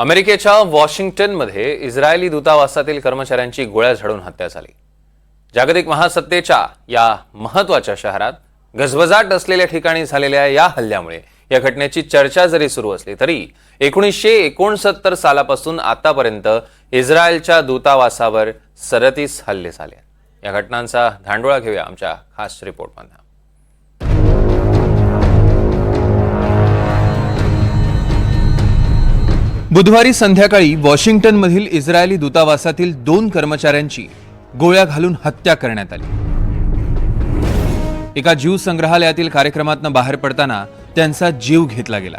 अमेरिकेच्या वॉशिंग्टनमध्ये इस्रायली दूतावासातील कर्मचाऱ्यांची गोळ्या झाडून हत्या झाली. जागतिक महासत्तेच्या या महत्त्वाच्या शहरात गजबजाट असलेल्या ठिकाणी झालेल्या या हल्ल्यामुळे या घटनेची चर्चा जरी सुरू असली तरी एकोणीसशे एकोणसत्तर सालापासून आतापर्यंत इस्रायलच्या दूतावासावर सदतीस हल्ले झाले. या घटनांचा धांडोळा घेऊया आमच्या खास रिपोर्टमधून. बुधवारी संध्याकाळी वॉशिंग्टनमधील इस्रायली दूतावासातील दोन कर्मचाऱ्यांची गोळ्या घालून हत्या करण्यात आली. एका जीव संग्रहालयातील कार्यक्रमातनं बाहेर पडताना त्यांचा जीव घेतला गेला.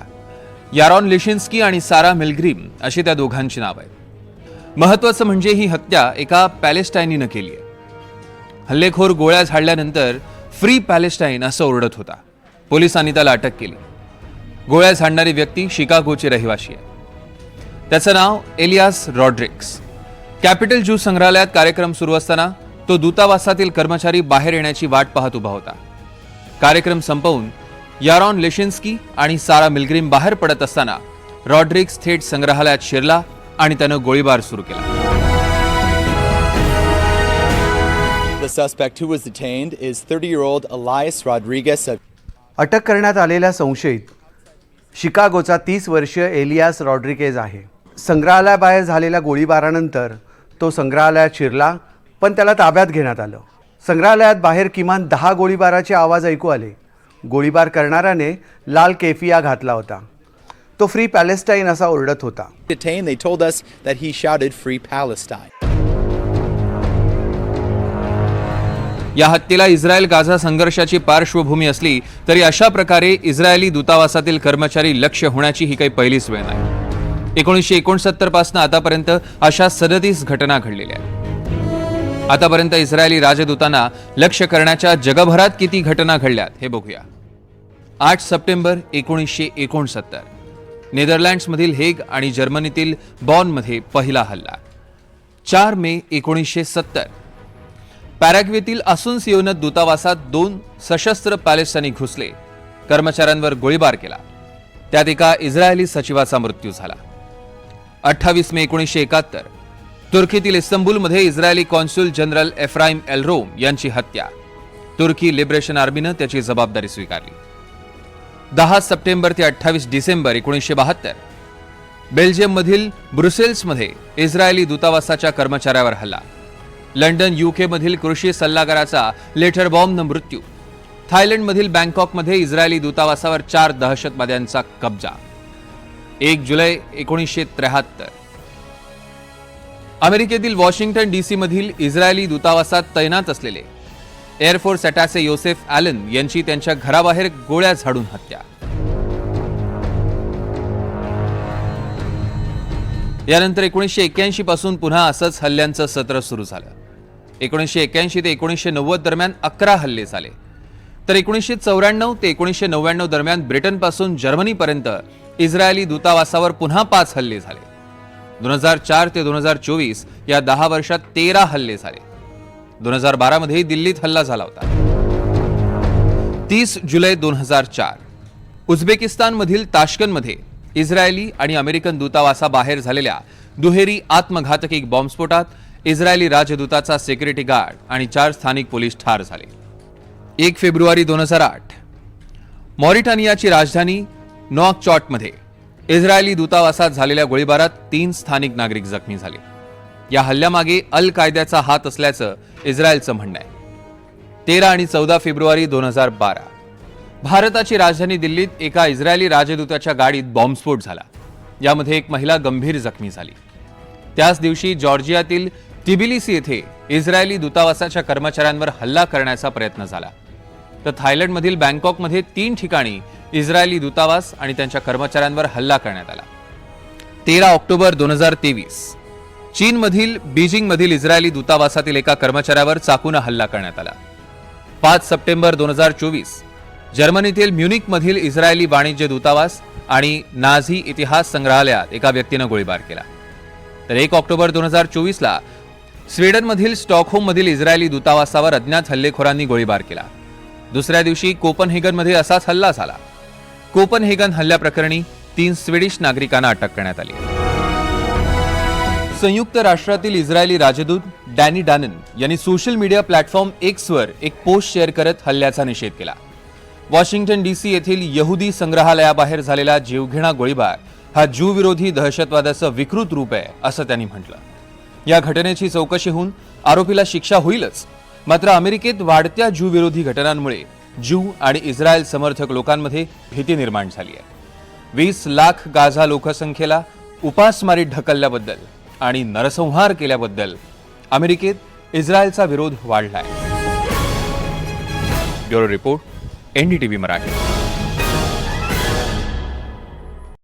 यारॉन लिशिन्स्की आणि सारा मिलग्रीम अशी त्या दोघांची नाव आहेत. महत्वाचं म्हणजे ही हत्या एका पॅलेस्टाईनीनं केली आहे. हल्लेखोर गोळ्या झाडल्यानंतर फ्री पॅलेस्टाईन असं ओरडत होता. पोलिसांनी त्याला अटक केली. गोळ्या झाडणारी व्यक्ती शिकागोची रहिवाशी आहे. त्याचं नाव एलियास रॉड्रिक्स कॅपिटल ज्यू संग्रहालयात कार्यक्रम सुरू असताना तो दूतावासातील कर्मचारी बाहेर येण्याची वाट पाहत उभा होता. कार्यक्रम संपवून यारॉन लेशिन्स्की आणि सारा मिलग्रीम बाहेर पडत असताना रॉड्रिक्स थेट संग्रहालयात शिरला आणि त्यानं गोळीबार सुरू केला. The suspect who was detained is 30 year old Elias Rodriguez of अटक करण्यात आलेल्या संशयित शिकागोचा तीस वर्षीय एलियास रॉड्रिकेज आहे. संग्रहालयाबाहेर झालेल्या गोळीबारानंतर तो संग्रहालयात शिरला पण त्याला ताब्यात घेण्यात आलं. संग्रहालयात बाहेर किमान दहा गोळीबाराचे आवाज ऐकू आले. गोळीबार करणाऱ्याने लाल केफिया घातला होता. तो फ्री पॅलेस्टाईन असा ओरडत होता. या हत्येला इस्रायल गाझा संघर्षाची पार्श्वभूमी असली तरी अशा प्रकारे इस्रायली दूतावासातील कर्मचारी लक्ष्य होण्याची ही काही पहिलीच वेळ नाही. एकोणीसशे एकोणसत्तरपासून आतापर्यंत अशा सदतीस घटना घडलेल्या आहेत. आतापर्यंत इस्रायली राजदूतांना लक्ष्य करण्याच्या जगभरात किती घटना घडल्यात हे बघूया. आठ सप्टेंबर एकोणीसशे एकोणसत्तर. नेदरलँड्समधील हेग आणि जर्मनीतील बॉनमध्ये पहिला हल्ला. चार मे एकोणीसशे सत्तर. पॅराग्वेतील असुन्सियोनत दूतावासात दोन सशस्त्र पॅलेस्टाईनी घुसले. कर्मचाऱ्यांवर गोळीबार केला. त्यात एका इस्रायली सचिवाचा मृत्यू झाला. अठ्ठावीस मे एकोणीसशे एकाहत्तर. तुर्कीतील इस्तंबूलमध्ये Israeli consul general Ephraim Elrom यांची हत्या. तुर्की लिबरेशन आर्मीनं त्याची जबाबदारी स्वीकारली. दहा सप्टेंबर ते अठ्ठावीस डिसेंबर एकोणीसशे बहात्तर. बेल्जियममधील ब्रुसेल्समध्ये इस्रायली दूतावासाच्या कर्मचाऱ्यावर हल्ला. लंडन युके मधील कृषी सल्लागाराचा लेटर बॉम्बनं मृत्यू. थायलंडमधील बँकॉकमध्ये इस्रायली दूतावासावर चार दहशतवाद्यांचा कब्जा. एक जुलै एकोणीसशे त्र्याहत्तर. अमेरिकेतील वॉशिंग्टन डीसी मधील इस्रायली दूतावासात तैनात असलेले एअरफोर्स अटॅसे योसेफ ॲलन यांची त्यांच्या घराबाहेर गोळ्या झाडून हत्या. यानंतर एकोणीसशे एक्क्याऐंशी पासून पुन्हा असंच हल्ल्यांचं सत्र सुरू झालं. एकोणीसशे एक्क्याऐंशी ते एकोणीसशे नव्वद दरम्यान अकरा हल्ले झाले. तर एकोणीसशे चौऱ्याण्णव ते एकोणीसशे नव्याण्णव दरम्यान ब्रिटनपासून जर्मनीपर्यंत इस्रायली दूतावासावर पुन्हा पाच हल्ले झाले. दोन हजार चार ते दोन हजार चोवीस या दहा वर्षात तेरा हल्ले झाले. दोन हजार बारामध्ये दिल्लीत हल्ला झाला होता. तीस जुलै दोन हजार चार उझबेकिस्तानमधील ताशकनमध्ये इस्रायली आणि अमेरिकन दूतावासाबाहेर झालेल्या दुहेरी आत्मघातकी बॉम्बस्फोटात इस्रायली राजदूताचा सेक्युरिटी गार्ड आणि चार स्थानिक पोलीस ठार झाले. एक फेब्रुवारी दोन हजार आठ. मॉरिटानियाची राजधानी नॉकचॉटमध्ये इस्रायली दूतावासात झालेल्या गोळीबारात तीन स्थानिक नागरिक जखमी झाले. या हल्ल्यामागे अल कायद्याचा हात असल्याचं इस्रायलचं म्हणणं आहे. तेरा आणि चौदा फेब्रुवारी दोन हजार बारा. भारताची राजधानी दिल्लीत एका इस्रायली राजदूताच्या गाडीत बॉम्बस्फोट झाला. यामध्ये एक महिला गंभीर जखमी झाली. त्याच दिवशी जॉर्जियातील टिबिलिसी येथे इस्रायली दूतावासाच्या कर्मचाऱ्यांवर हल्ला करण्याचा प्रयत्न झाला. तर थायलंडमधील बँकॉकमध्ये तीन ठिकाणी इस्रायली दूतावास आणि त्यांच्या कर्मचाऱ्यांवर हल्ला करण्यात आला. तेरा ऑक्टोबर दोन हजार तेवीस चीनमधील बीजिंगमधील इस्रायली दूतावासातील एका कर्मचाऱ्यावर चाकून हल्ला करण्यात आला. पाच सप्टेंबर दोन हजार चोवीस जर्मनीतील म्युनिकमधील इस्रायली वाणिज्य दूतावास आणि नाझी इतिहास संग्रहालयात एका व्यक्तीनं गोळीबार केला. तर एक ऑक्टोबर दोन हजार चोवीसला स्वीडनमधील स्टॉकहोममधील इस्रायली दूतावासावर अज्ञात हल्लेखोरांनी गोळीबार केला. दुसऱ्या दिवशी कोपनहेगनमध्ये असाच हल्ला झाला. कोपनहेगन हल्ल्याप्रकरणी तीन स्वीडिश नागरिकांना अटक करण्यात आली. संयुक्त राष्ट्रातील इस्रायली राजदूत डॅनी डॅनन यांनी सोशल मीडिया प्लॅटफॉर्म एक्सवर एक पोस्ट शेअर करत हल्ल्याचा निषेध केला. वॉशिंग्टन डीसी येथील यहुदी संग्रहालयाबाहेर झालेला जीवघेणा गोळीबार हा ज्यू दहशतवादाचं विकृत रूप आहे असं त्यांनी म्हटलं. या घटनेची चौकशी होऊन आरोपीला शिक्षा होईलच मात्र अमेरिकेत वाढत्या ज्यू विरोधी घटनांमुळे ज्यू आणि इस्रायल समर्थक लोकांमध्ये भीती निर्माण झाली आहे. वीस लाख गाझा लोकसंख्येला उपासमारीत ढकलल्याबद्दल आणि नरसंहार केल्याबद्दल अमेरिकेत इस्रायलचा विरोध वाढला आहे ब्युरो रिपोर्ट एनडीटीव्ही मराठी.